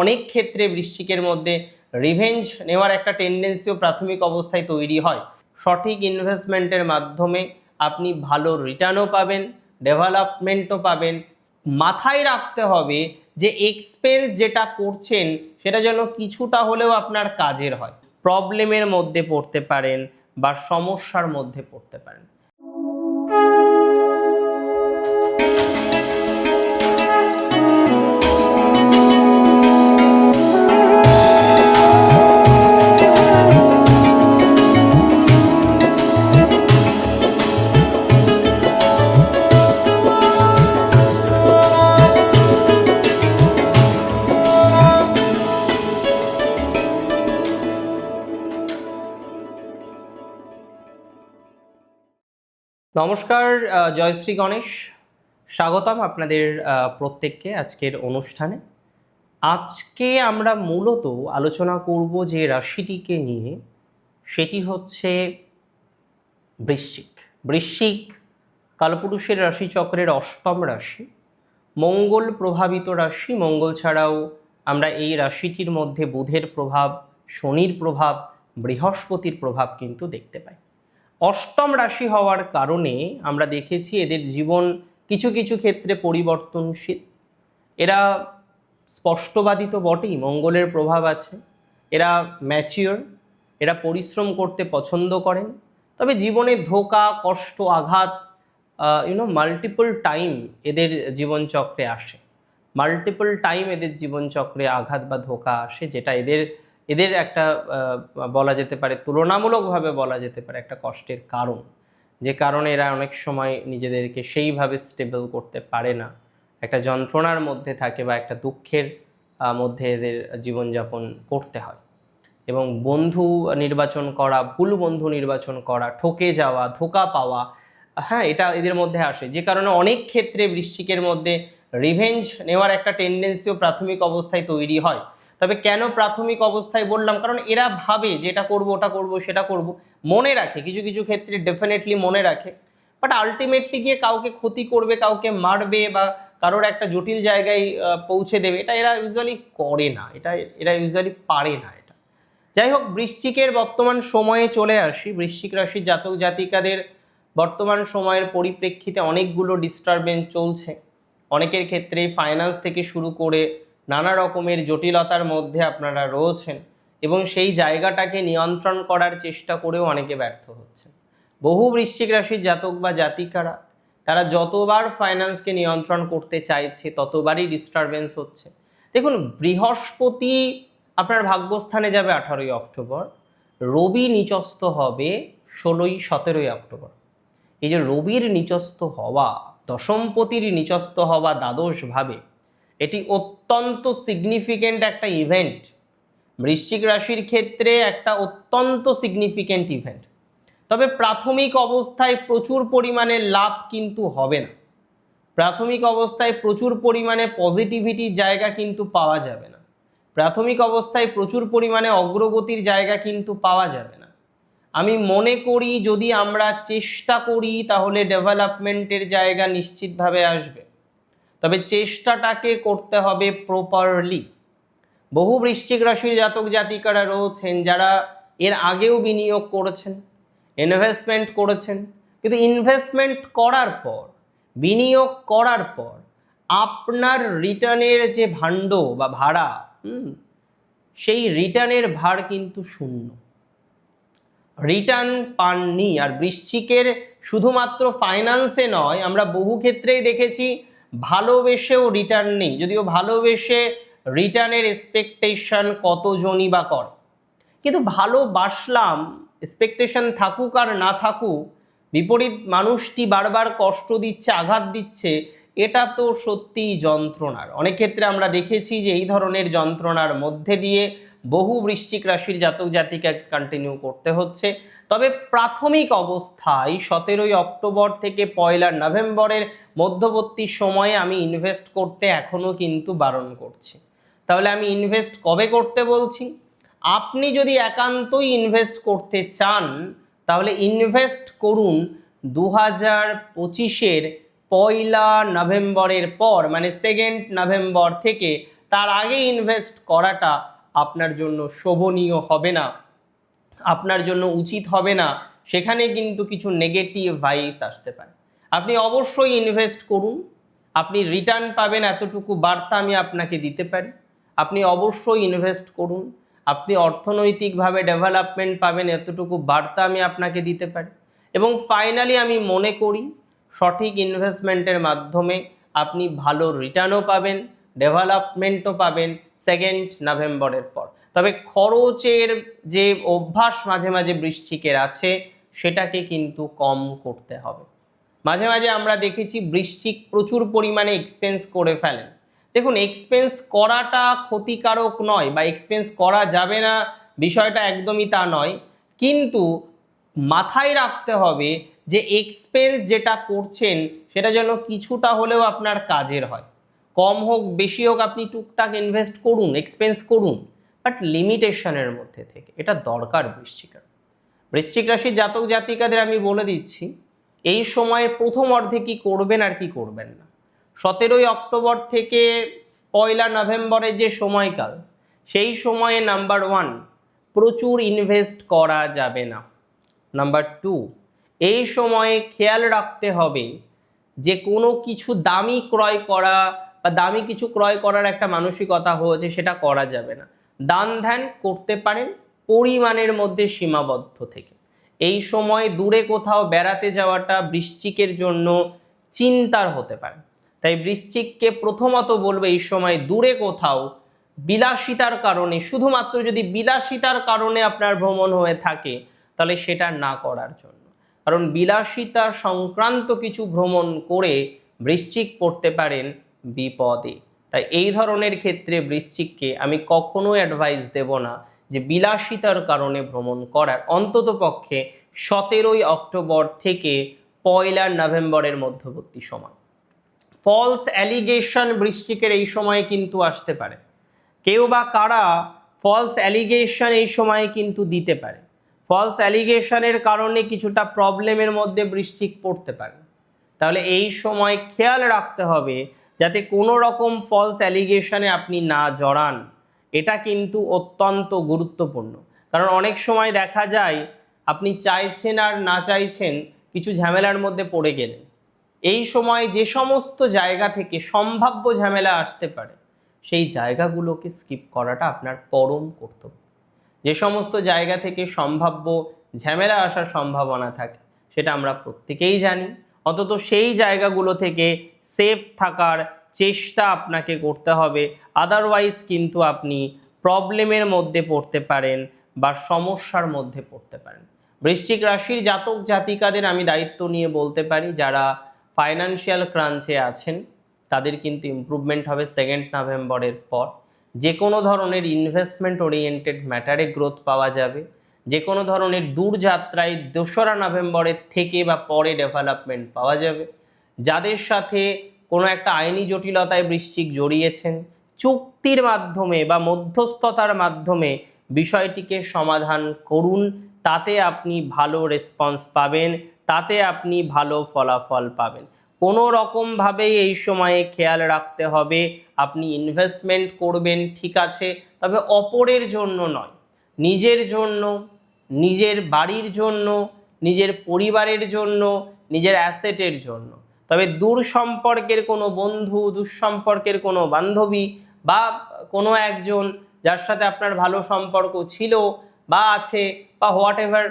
অনেক ক্ষেত্রে বৃশ্চিকের মধ্যে রিভেঞ্জ নেওয়ার একটা টেন্ডেন্সিও প্রাথমিক অবস্থায় তৈরি হয়। সঠিক ইনভেস্টমেন্টের মাধ্যমে আপনি ভালো রিটার্নও পাবেন ডেভেলপমেন্টও পাবেন। মাথায় রাখতে হবে যে এক্সপেন্স যেটা করছেন, সেটা যেন কিছুটা হলেও আপনার কাজের হয়। প্রবলেমের মধ্যে পড়তে পারেন বা সমস্যার মধ্যে পড়তে পারেন। নমস্কার জয়শ্রী গণেশ। স্বাগতম আপনাদের প্রত্যেককে আজকের অনুষ্ঠানে। আজকে আমরা মূলত আলোচনা করব যে রাশিটিকে নিয়ে। সেটি হচ্ছে বৃশ্চিক। বৃশ্চিক কালপুরুষের রাশিচক্রের অষ্টম রাশি, মঙ্গল প্রভাবিত রাশি। মঙ্গল ছাড়াও আমরা এই রাশিটির মধ্যে বুধের প্রভাব, শনির প্রভাব, বৃহস্পতির প্রভাব কিন্তু দেখতে পাই। অষ্টম রাশি হওয়ার কারণে আমরা দেখেছি এদের জীবন কিছু কিছু ক্ষেত্রে পরিবর্তনশীল। এরা স্পষ্টবাদী তো বটেই, মঙ্গলের প্রভাব আছে। এরা ম্যাচিওর এরা পরিশ্রম করতে পছন্দ করেন। তবে জীবনে ধোকা, কষ্ট, আঘাত ইউনো মাল্টিপল টাইম এদের জীবনচক্রে আসে। মাল্টিপল টাইম এদের জীবনচক্রে আঘাত বা ধোকা আসে, যেটা এদের এদের একটা বলা যেতে পারে, তুলনামূলকভাবে বলা যেতে পারে একটা কষ্টের কারণ। যে কারণে এরা অনেক সময় নিজেদেরকে সেইভাবে স্টেবল করতে পারে না। একটা যন্ত্রণার মধ্যে থাকে বা একটা দুঃখের মধ্যে এদের জীবনযাপন করতে হয়। এবং বন্ধু নির্বাচন করা, ভুল বন্ধু নির্বাচন করা, ঠকে যাওয়া, ধোকা পাওয়া হ্যাঁ এটা এদের মধ্যে আসে। যে কারণে অনেক ক্ষেত্রে বৃশ্চিকের মধ্যে রিভেঞ্জ নেওয়ার একটা টেন্ডেন্সিও প্রাথমিক অবস্থায় তৈরি হয়। তবে কেন প্রাথমিক অবস্থায় বললাম? কারণ এরা ভাবে যে এটা করব, ওটা করব, সেটা করব। মনে রাখে, কিছু কিছু ক্ষেত্রে ডেফিনেটলি মনে রাখে। বাট আলটিমেটলি গিয়ে কাউকে ক্ষতি করবে, কাউকে মারবে বা কারোর একটা জটিল জায়গায় পৌঁছে দেবে, এটা এরা ইউজুয়ালি করে না। এটা এরা ইউজুয়ালি পারে না এটা। যাই হোক, বৃশ্চিকের বর্তমান সময়ে চলে আসি। বৃশ্চিক রাশির জাতক জাতিকাদের বর্তমান সময়ের পরিপ্রেক্ষিতে অনেকগুলো ডিস্টারবেন্স চলছে। অনেকের ক্ষেত্রে ফাইন্যান্স থেকে শুরু করে নানা রকমের জটিলতার মধ্যে আপনারা রয়েছেন এবং সেই জায়গাটাকে নিয়ন্ত্রণ করার চেষ্টা করেও অনেকে ব্যর্থ হচ্ছে বহু বৃশ্চিক রাশির জাতক বা জাতিকারা, তারা যতবার ফাইন্যান্সকে নিয়ন্ত্রণ করতে চাইছে, ততবারই ডিস্টারবেন্স হচ্ছে। দেখুন, বৃহস্পতি আপনার ভাগ্যস্থানে যাবে আঠারোই অক্টোবর, রবি নিচস্থ হবে ষোলোই, সতেরোই অক্টোবর। এই যে রবির নিচস্থ হওয়া, দশমপতির নিচস্থ হওয়া দ্বাদশভাবে এটি অত্যন্ত সিগনিফিকেন্ট একটা ইভেন্ট বৃশ্চিক রাশির ক্ষেত্রে একটা অত্যন্ত সিগনিফিকেন্ট ইভেন্ট তবে প্রাথমিক অবস্থায় প্রচুর পরিমাণে লাভ কিন্তু হবে না। প্রাথমিক অবস্থায় প্রচুর পরিমাণে পজিটিভিটির জায়গা কিন্তু পাওয়া যাবে না। প্রাথমিক অবস্থায় প্রচুর পরিমাণে অগ্রগতির জায়গা কিন্তু পাওয়া যাবে না। আমি মনে করি যদি আমরা চেষ্টা করি তাহলে ডেভেলপমেন্টের জায়গা নিশ্চিতভাবে আসবে। তবে চেষ্টাটাকে করতে হবে প্রপারলি বহু বৃশ্চিক রাশির জাতক জাতিকারা রয়েছেন যারা এর আগেও বিনিয়োগ করেছেন ইনভেস্টমেন্ট করেছেন, কিন্তু ইনভেস্টমেন্ট করার পর, বিনিয়োগ করার পর আপনার রিটার্নের যে ভাণ্ড বা ভাড়া সেই রিটার্নের ভার কিন্তু শূন্য। রিটার্ন পাননি, আর বৃশ্চিকের শুধুমাত্র ফাইন্যান্সে নয়, আমরা বহু ক্ষেত্রেই দেখেছি ভালোবেসেও রিটার্ন নেই। যদিও ভালোবেসে রিটার্নের এক্সপেকটেশন কতজনই বা করে। কিন্তু ভালোবাসলাম এক্সপেকটেশন থাকুক আর না থাকুক, বিপরীত মানুষটি বারবার কষ্ট দিচ্ছে, আঘাত দিচ্ছে, এটা তো সত্যিই যন্ত্রণার। অনেক ক্ষেত্রে আমরা দেখেছি যে এই ধরনের যন্ত্রণার মধ্যে দিয়ে বহু বৃশ্চিক রাশির জাতক জাতিকা কন্টিনিউ করতে হচ্ছে। তবে প্রাথমিক অবস্থায় সতেরোই অক্টোবর থেকে পয়লা নভেম্বরের মধ্যবর্তী সময়ে আমি ইনভেস্ট করতে এখনও কিন্তু বারণ করছি। তাহলে আমি ইনভেস্ট কবে করতে বলছি? আপনি যদি একান্তই ইনভেস্ট করতে চান, তাহলে ইনভেস্ট করুন দু হাজার পঁচিশের পয়লা নভেম্বরের পর মানে সেকেন্ড নভেম্বর থেকে তার আগে ইনভেস্ট করাটা আপনার জন্য শোভনীয় হবে না, আপনার জন্য উচিত হবে না, সেখানে কিন্তু কিছু নেগেটিভ ভাইবস আসতে পারে। আপনি অবশ্যই ইনভেস্ট করুন, আপনি রিটার্ন পাবেন এতটুকু বার্তা আমি আপনাকে দিতে পারি। আপনি অবশ্যই ইনভেস্ট করুন, আপনি অর্থনৈতিকভাবে ডেভেলপমেন্ট পাবেন এতটুকু বার্তা আমি আপনাকে দিতে পারি। এবং ফাইনালি আমি মনে করি, সঠিক ইনভেস্টমেন্টের মাধ্যমে আপনি ভালো রিটার্নও পাবেন ডেভেলপমেন্টও পাবেন সেকেন্ড নভেম্বরের পর। তবে খরচের যে অভ্যাস মাঝে মাঝে বৃশ্চিকের আছে, সেটাকে কিন্তু কম করতে হবে। মাঝে মাঝে আমরা দেখেছি বৃশ্চিক প্রচুর পরিমাণে এক্সপেন্স করে ফেলেন। দেখুন এক্সপেন্স করাটা ক্ষতিকারক নয় বা এক্সপেন্স করা যাবে না, বিষয়টা একদমই তা নয়। কিন্তু মাথায় রাখতে হবে যে এক্সপেন্স যেটা করছেন, সেটা যেন কিছুটা হলেও আপনার কাজের হয়। কম হোক, বেশি হোক আপনি টুকটাক ইনভেস্ট করুন এক্সপেন্স করুন বাট লিমিটেশনের মধ্যে থেকে। এটা দরকার বৃশ্চিকের। বৃশ্চিক রাশির জাতক জাতিকাদের আমি বলে দিচ্ছি, এই সময়ের প্রথম অর্ধে কি করবেন আর কি করবেন না। সতেরোই অক্টোবর থেকে পয়লা নভেম্বরের যে সময়কাল, সেই সময়ে নাম্বার ওয়ান প্রচুর ইনভেস্ট করা যাবে না। নাম্বার টু এই সময়ে খেয়াল রাখতে হবে যে কোনো কিছু দামি ক্রয় করা বা দামি কিছু ক্রয় করার একটা মানসিকতা হয়েছে, সেটা করা যাবে না। দান ধ্যান করতে পারেন পরিমাণের মধ্যে সীমাবদ্ধ থেকে। এই সময় দূরে কোথাও বেড়াতে যাওয়াটা বৃশ্চিকের জন্য চিন্তার হতে পারে। তাই বৃশ্চিককে প্রথমত বলবে, এই সময় দূরে কোথাও বিলাসিতার কারণে, শুধুমাত্র যদি বিলাসিতার কারণে আপনার ভ্রমণ হয়ে থাকে, তাহলে সেটা না করার জন্য। কারণ বিলাসিতা সংক্রান্ত কিছু ভ্রমণ করে বৃশ্চিক পড়তে পারেন বিপদে। তাই এই ধরনের ক্ষেত্রে বৃশ্চিককে আমি কখনো অ্যাডভাইস দেব না যে বিলাসিতার কারণে ভ্রমণ করার। অন্তত পক্ষে সতেরোই অক্টোবর থেকে পয়লা নভেম্বরের মধ্যবর্তী সময়। ফলস অ্যালিগেশন বৃশ্চিকের এই সময়ে কিন্তু আসতে পারে। কেউ বা কারা ফলস অ্যালিগেশন এই সময়ে কিন্তু দিতে পারে। ফলস অ্যালিগেশনের কারণে কিছুটা প্রবলেমের মধ্যে বৃশ্চিক পড়তে পারে। তাহলে এই সময় খেয়াল রাখতে হবে যাতে কোনো রকম ফলস অ্যালিগেশনে আপনি না জড়ান, এটা কিন্তু অত্যন্ত গুরুত্বপূর্ণ। কারণ অনেক সময় দেখা যায়, আপনি চাইছেন আর না চাইছেন, কিছু ঝামেলার মধ্যে পড়ে গেলেন। এই সময় যে সমস্ত জায়গা থেকে সম্ভাব্য ঝামেলা আসতে পারে, সেই জায়গাগুলোকে স্কিপ করাটা আপনার পরম কর্তব্য। যে সমস্ত জায়গা থেকে সম্ভাব্য ঝামেলা আসার সম্ভাবনা থাকে, সেটা আমরা প্রত্যেকেই জানি। অন্তত সেই জায়গাগুলো থেকে সেফ থাকার চেষ্টা আপনাকে করতে হবে। আদারওয়াইজ কিন্তু আপনি প্রবলেমের মধ্যে পড়তে পারেন বা সমস্যার মধ্যে পড়তে পারেন। বৃশ্চিক রাশির জাতক জাতিকাদের আমি দায়িত্ব নিয়ে বলতে পারি, যারা ফাইনান্সিয়াল ক্রাঞ্চে আছেন, তাদের কিন্তু ইমপ্রুভমেন্ট হবে সেকেন্ড নভেম্বরের পর। যে কোনো ধরনের ইনভেস্টমেন্ট ওরিয়েন্টেড ম্যাটারে গ্রোথ পাওয়া যাবে। যে কোনো ধরনের দূরযাত্রায় দোসরা নভেম্বরের থেকে বা পরে ডেভেলপমেন্ট পাওয়া যাবে। যাদের সাথে কোনো একটা আইনি জটিলতায় বৃশ্চিক জড়িয়েছেন, চুক্তির মাধ্যমে বা মধ্যস্থতার মাধ্যমে বিষয়টিকে সমাধান করুন, তাতে আপনি ভালো রেসপন্স পাবেন, তাতে আপনি ভালো ফলাফল পাবেন। কোনো রকমভাবেই এই সময়ে খেয়াল রাখতে হবে, আপনি ইনভেস্টমেন্ট করবেন, ঠিক আছে, তবে অপরের জন্য নয়, নিজের জন্য নিজের বাড়ির জন্য, নিজের পরিবারের জন্য, নিজের অ্যাসেটের জন্য। তবে দূর সম্পর্কের কোনো বন্ধু দুঃসম্পর্কের কোনো বান্ধবী বা কোনো একজন যার সাথে আপনার ভালো সম্পর্ক ছিল বা আছে বা হোয়াট এভার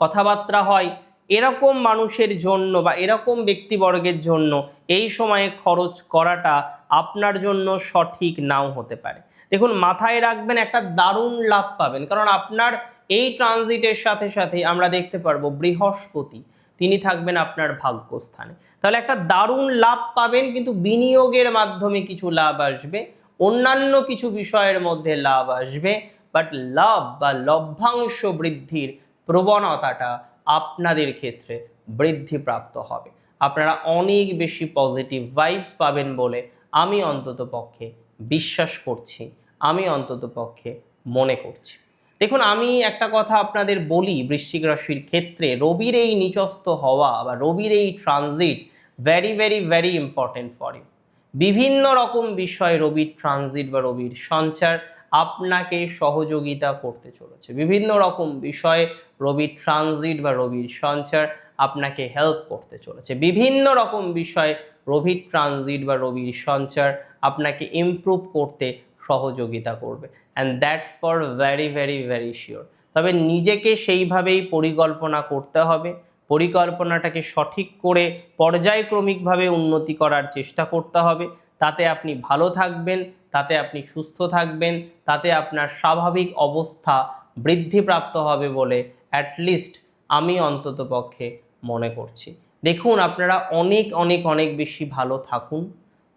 কথাবার্তা হয়, এরকম মানুষের জন্য বা এরকম ব্যক্তিবর্গের জন্য এই সময়ে খরচ করাটা আপনার জন্য সঠিক নাও হতে পারে। দেখুন, মাথায় রাখবেন একটা দারুণ লাভ পাবেন। কারণ আপনার এই ট্রানজিটের সাথে সাথে আমরা দেখতে পারব বৃহস্পতি। তিনি থাকবেন আপনার ভাগ্যস্থানে। তাহলে একটা দারুণ লাভ পাবেন, কিন্তু বিনিয়োগের মাধ্যমে কিছু লাভ আসবে। অন্যান্য কিছু বিষয়ের মধ্যে লাভ আসবে বাট লাভ বা লভ্যাংশ বৃদ্ধির প্রবণতাটা আপনাদের ক্ষেত্রে বৃদ্ধিপ্রাপ্ত হবে। আপনারা অনেক বেশি পজিটিভ ভাইবস পাবেন বলে আমি অন্তত পক্ষে বিশ্বাস করছি। আমি অন্তত পক্ষে মনে করছি। দেখুন, আমি একটা কথা আপনাদের বলি বৃশ্চিক রাশির ক্ষেত্রে, রবির এই নিচস্থ হওয়া বা রবির এই transit very very very important for you বিভিন্ন রকম বিষয় রবির ট্রানজিট বা রবির সঞ্চার আপনাকে সহযোগিতা করতে চলেছে। বিভিন্ন রকম বিষয়ে রবির ট্রানজিট বা রবির সঞ্চার আপনাকে হেল্প করতে চলেছে। বিভিন্ন রকম বিষয়ে রবির ট্রানজিট বা রবির সঞ্চার আপনাকে ইমপ্রুভ করতে সহযোগিতা করবে। And that's for very very very sure তবে নিজেকে সেইভাবেই পরিকল্পনা করতে হবে। পরিকল্পনাটাকে সঠিক করে পর্যায়ক্রমিকভাবে উন্নতি করার চেষ্টা করতে হবে। তাতে আপনি ভালো থাকবেন, তাতে আপনি সুস্থ থাকবেন, তাতে আপনার স্বাভাবিক অবস্থা বৃদ্ধিপ্রাপ্ত হবে বলে অ্যাটলিস্ট আমি অন্তত পক্ষে মনে করছি। দেখুন, আপনারা অনেক অনেক অনেক বেশি ভালো থাকুন।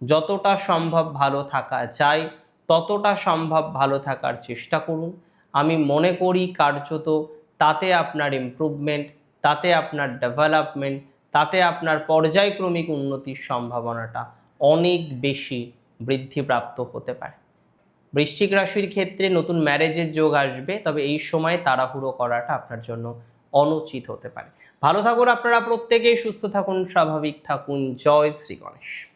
যতটা সম্ভব ভালো থাকা যায়। ততটা সম্ভব ভালো থাকার চেষ্টা করুন। আমি মনে করি কার্যত তাতে আপনার ইমপ্রুভমেন্ট তাতে আপনার ডেভেলপমেন্ট তাতে আপনার পর্যায়ক্রমিক উন্নতির সম্ভাবনাটা অনেক বেশি বৃদ্ধিপ্রাপ্ত হতে পারে। বৃশ্চিক রাশির ক্ষেত্রে নতুন ম্যারেজের যোগ আসবে, তবে এই সময় তাড়াহুড়ো করাটা আপনার জন্য অনুচিত হতে পারে। ভালো থাকুন আপনারা প্রত্যেকেই, সুস্থ থাকুন, স্বাভাবিক থাকুন। জয় শ্রী গণেশ।